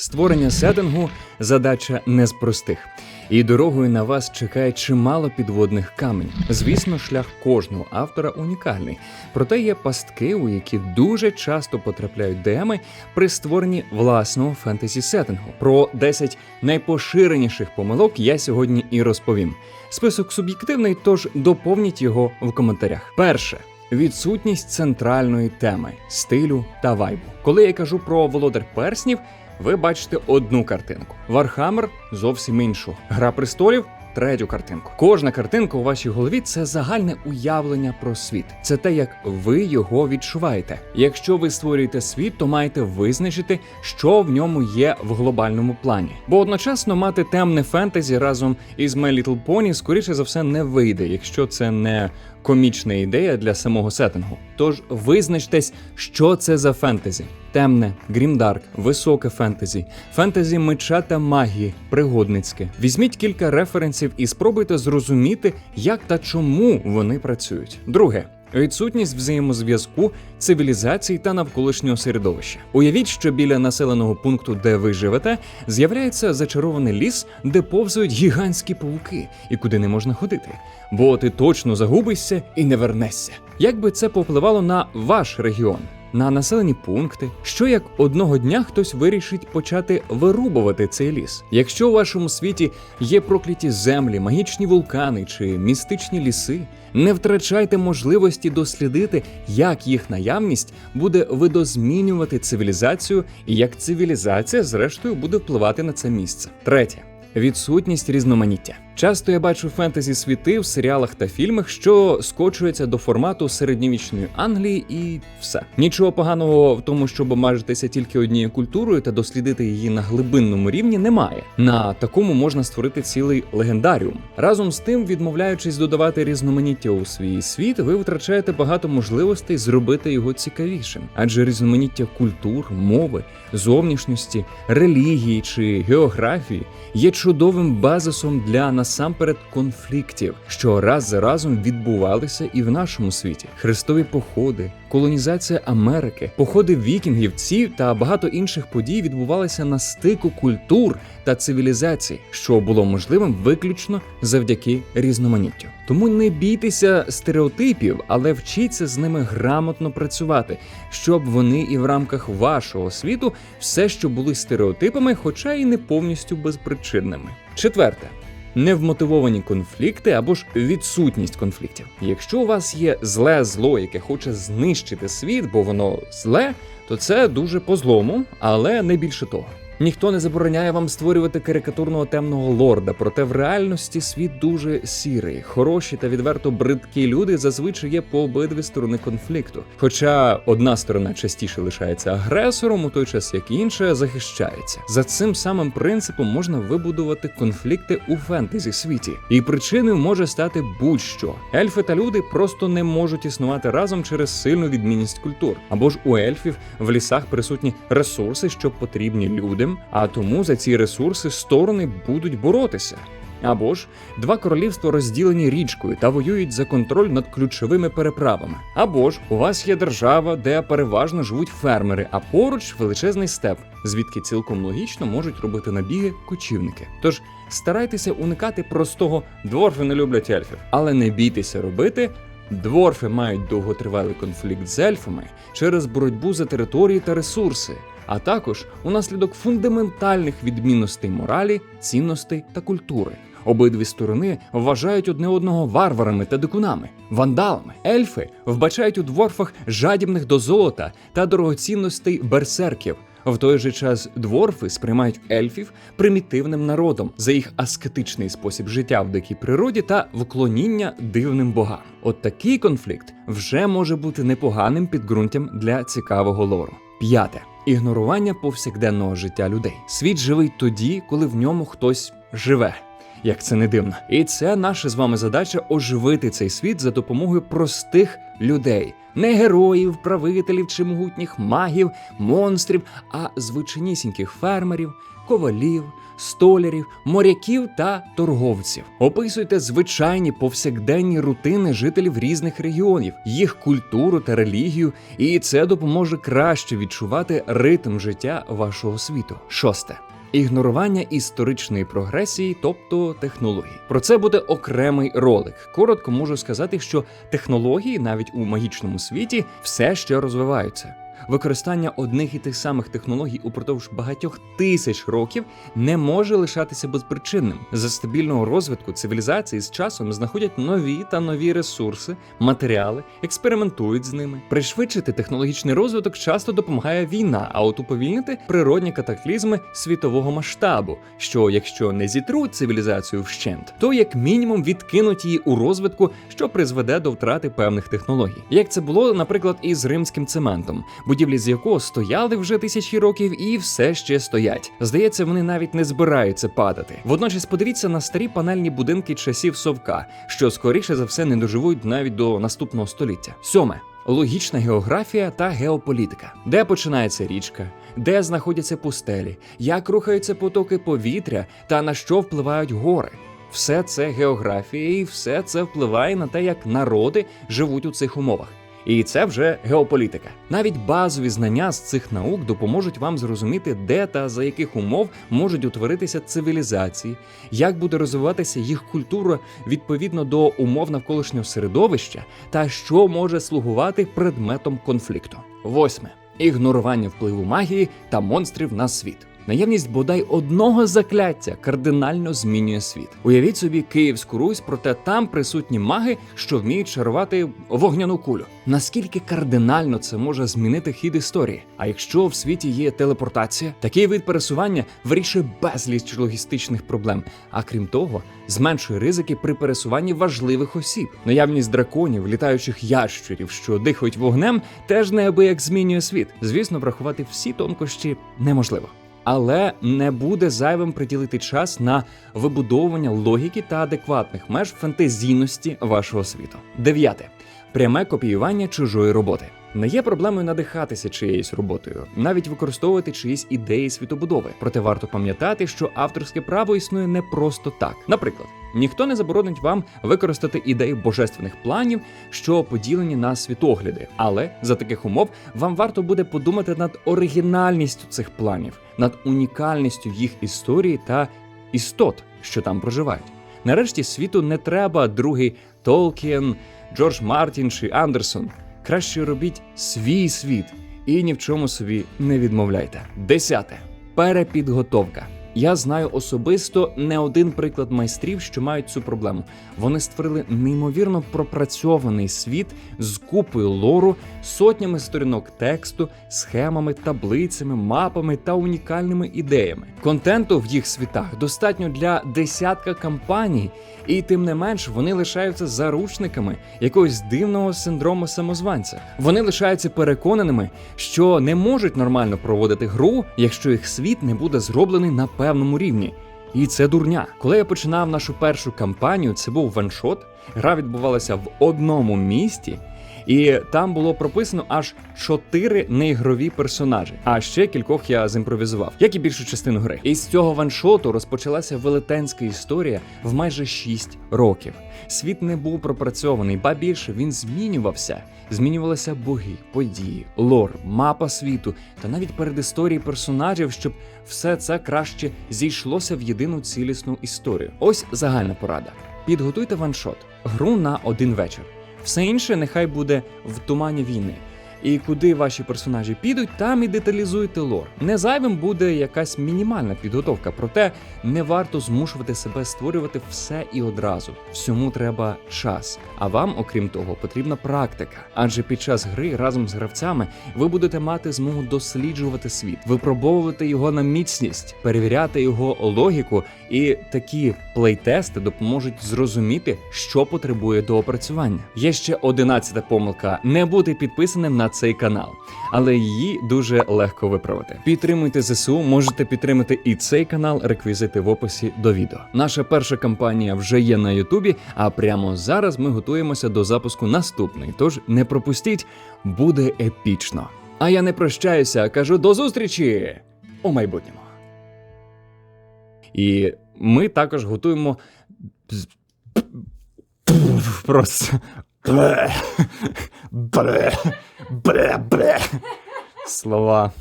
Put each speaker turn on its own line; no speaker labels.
Створення сеттингу задача не з простих. І дорогою на вас чекає чимало підводних каменів. Звісно, шлях кожного автора унікальний. Проте є пастки, у які дуже часто потрапляють ДМи при створенні власного фентезі сеттингу. Про 10 найпоширеніших помилок я сьогодні і розповім. Список суб'єктивний, тож доповніть його в коментарях. Перше. Відсутність центральної теми, стилю та вайбу. Коли я кажу про володар перснів, ви бачите одну картинку. Вархаммер зовсім іншу. Гра престолів. Третю картинку. Кожна картинка у вашій голові це загальне уявлення про світ. Це те, як ви його відчуваєте. Якщо ви створюєте світ, то маєте визначити, що в ньому є в глобальному плані. Бо одночасно мати темне фентезі разом із My Little Pony, скоріше за все, не вийде, якщо це не комічна ідея для самого сеттингу. Тож визначтесь, що це за фентезі: темне, грімдарк, високе фентезі, фентезі меча та магії, пригодницьке. Візьміть кілька референсів і спробуйте зрозуміти, як та чому вони працюють. Друге. Відсутність взаємозв'язку, цивілізації та навколишнього середовища. Уявіть, що біля населеного пункту, де ви живете, з'являється зачарований ліс, де повзають гігантські павуки, і куди не можна ходити. Бо ти точно загубишся і не вернешся. Як би це попливало на ваш регіон? На населені пункти, що як одного дня хтось вирішить почати вирубувати цей ліс. Якщо у вашому світі є прокляті землі, магічні вулкани чи містичні ліси, не втрачайте можливості дослідити, як їх наявність буде видозмінювати цивілізацію і як цивілізація, зрештою, буде впливати на це місце. Третє. Відсутність різноманіття. Часто я бачу фентезі світи в серіалах та фільмах, що скочуються до формату середньовічної Англії, і все. Нічого поганого в тому, щоб обмежитися тільки однією культурою та дослідити її на глибинному рівні, немає. На такому можна створити цілий легендаріум. Разом з тим, відмовляючись додавати різноманіття у свій світ, ви втрачаєте багато можливостей зробити його цікавішим, адже різноманіття культур, мови, зовнішності, релігії чи географії є чудовим базисом для насамперед конфліктів, що раз за разом відбувалися і в нашому світі: хрестові походи, колонізація Америки, походи вікінгів, ці та багато інших подій відбувалися на стику культур та цивілізацій, що було можливим виключно завдяки різноманіттю. Тому не бійтеся стереотипів, але вчіться з ними грамотно працювати, щоб вони і в рамках вашого світу все, що були стереотипами, хоча і не повністю безпричинними. Четверте. Невмотивовані конфлікти або ж відсутність конфліктів. Якщо у вас є зле зло, яке хоче знищити світ, бо воно зле, то це дуже по злому, але не більше того. Ніхто не забороняє вам створювати карикатурного темного лорда, проте в реальності світ дуже сірий. Хороші та відверто бридкі люди зазвичай є по обидві сторони конфлікту. Хоча одна сторона частіше лишається агресором, у той час як інша захищається. За цим самим принципом можна вибудувати конфлікти у фентезі світі, і причиною може стати будь-що. Ельфи та люди просто не можуть існувати разом через сильну відмінність культур. Або ж у ельфів в лісах присутні ресурси, що потрібні людям а тому за ці ресурси сторони будуть боротися. Або ж два королівства розділені річкою та воюють за контроль над ключовими переправами. Або ж у вас є держава, де переважно живуть фермери, а поруч величезний степ, звідки цілком логічно можуть робити набіги кочівники. Тож старайтеся уникати простого дворфи не люблять ельфів, але не бійтеся робити. Дворфи мають довготривалий конфлікт з ельфами через боротьбу за території та ресурси а також унаслідок фундаментальних відмінностей моралі, цінностей та культури. Обидві сторони вважають одне одного варварами та дикунами, вандалами. Ельфи вбачають у дворфах жадібних до золота та дорогоцінностей берсерків. В той же час дворфи сприймають ельфів примітивним народом за їх аскетичний спосіб життя в дикій природі та вклоніння дивним богам. От такий конфлікт вже може бути непоганим підґрунтям для цікавого лору. П'яте ігнорування повсякденного життя людей. Світ живий тоді, коли в ньому хтось живе. Як це не дивно, і це наша з вами задача оживити цей світ за допомогою простих людей, Не героїв, правителів чи могутніх магів, монстрів, а звичайнісіньких фермерів, ковалів, столярів, моряків та торговців. Описуйте звичайні повсякденні рутини жителів різних регіонів, їх культуру та релігію, і це допоможе краще відчувати ритм життя вашого світу. Шосте. Ігнорування історичної прогресії, тобто технологій. Про це буде окремий ролик. Коротко можу сказати, що технології навіть у магічному світі все ще розвиваються. Використання одних і тих самих технологій упродовж багатьох тисяч років не може лишатися безпричинним. За стабільного розвитку цивілізації з часом знаходять нові та нові ресурси, матеріали, експериментують з ними. Пришвидшити технологічний розвиток часто допомагає війна, а от уповільнити природні катаклізми світового масштабу, що, якщо не зітруть цивілізацію вщент, то як мінімум відкинуть її у розвитку, що призведе до втрати певних технологій. Як це було, наприклад, із римським цементом будівлі з якого стояли вже тисячі років і все ще стоять. Здається, вони навіть не збираються падати. Водночас подивіться на старі панельні будинки часів совка, що скоріше за все не доживуть навіть до наступного століття. Сьоме. Логічна географія та геополітика, де починається річка, де знаходяться пустелі, як рухаються потоки повітря та на що впливають гори. Все це географія, і все це впливає на те, як народи живуть у цих умовах. І це вже геополітика. Навіть базові знання з цих наук допоможуть вам зрозуміти, де та за яких умов можуть утворитися цивілізації, як буде розвиватися їх культура відповідно до умов навколишнього середовища, та що може слугувати предметом конфлікту. Восьме ігнорування впливу магії та монстрів на світ. Наявність бодай одного закляття кардинально змінює світ. Уявіть собі Київську Русь, проте там присутні маги, що вміють чарувати вогняну кулю. Наскільки кардинально це може змінити хід історії? А якщо в світі є телепортація, такий вид пересування вирішує безліч логістичних проблем. А крім того, зменшує ризики при пересуванні важливих осіб. Наявність драконів, літаючих ящурів, що дихають вогнем, теж неабияк змінює світ. Звісно, врахувати всі тонкощі неможливо але не буде зайвим приділити час на вибудовування логіки та адекватних меж фантазійності вашого світу. Дев'яте пряме копіювання чужої роботи. Не є проблемою надихатися чиєюсь роботою, навіть використовувати чиїсь ідеї світобудови. Проте варто пам'ятати, що авторське право існує не просто так. Наприклад, ніхто не заборонить вам використати ідеї божественних планів, що поділені на світогляди. Але за таких умов вам варто буде подумати над оригінальністю цих планів, над унікальністю їх історії та істот, що там проживають. Нарешті світу не треба другий Толкін, Джордж Мартін чи Андерсон. Краще робіть свій світ і ні в чому собі не відмовляйте. Десяте перепідготовка. Я знаю особисто не один приклад майстрів, що мають цю проблему. Вони створили неймовірно пропрацьований світ з купою лору, сотнями сторінок тексту, схемами, таблицями, мапами та унікальними ідеями. Контенту в їх світах достатньо для десятка кампаній, і тим не менш вони лишаються заручниками якогось дивного синдрому самозванця. Вони лишаються переконаними, що не можуть нормально проводити гру, якщо їх світ не буде зроблений на певному рівні. І це дурня. Коли я починав нашу першу кампанію, це був ваншот. Гра відбувалася в одному місті, і там було прописано аж чотири неігрові персонажі. А ще кількох я зімпровізував, як і більшу частину гри. І з цього ваншоту розпочалася велетенська історія в майже 6 років. Світ не був пропрацьований, ба більше він змінювався. Змінювалися боги, події, лор, мапа світу та навіть передісторії персонажів, щоб все це краще зійшлося в єдину цілісну історію. Ось загальна порада. Підготуйте ваншот, гру на один вечір. Все інше нехай буде в тумані війни. І куди ваші персонажі підуть, там і деталізуйте лор. Не зайвим буде якась мінімальна підготовка, проте не варто змушувати себе створювати все і одразу. Всьому треба час. А вам, окрім того, потрібна практика. Адже під час гри разом з гравцями ви будете мати змогу досліджувати світ, випробовувати його на міцність, перевіряти його логіку, і такі плейтести допоможуть зрозуміти, що потребує доопрацювання. Є ще одинадцята помилка: не бути підписаним на цей канал, але її дуже легко виправити. Підтримуйте ЗСУ, можете підтримати і цей канал, реквізити в описі до відео. Наша перша кампанія вже є на Ютубі, а прямо зараз ми готуємося до запуску наступної. Тож не пропустіть, буде епічно. А я не прощаюся, а кажу до зустрічі у майбутньому. І ми також готуємо просто слова.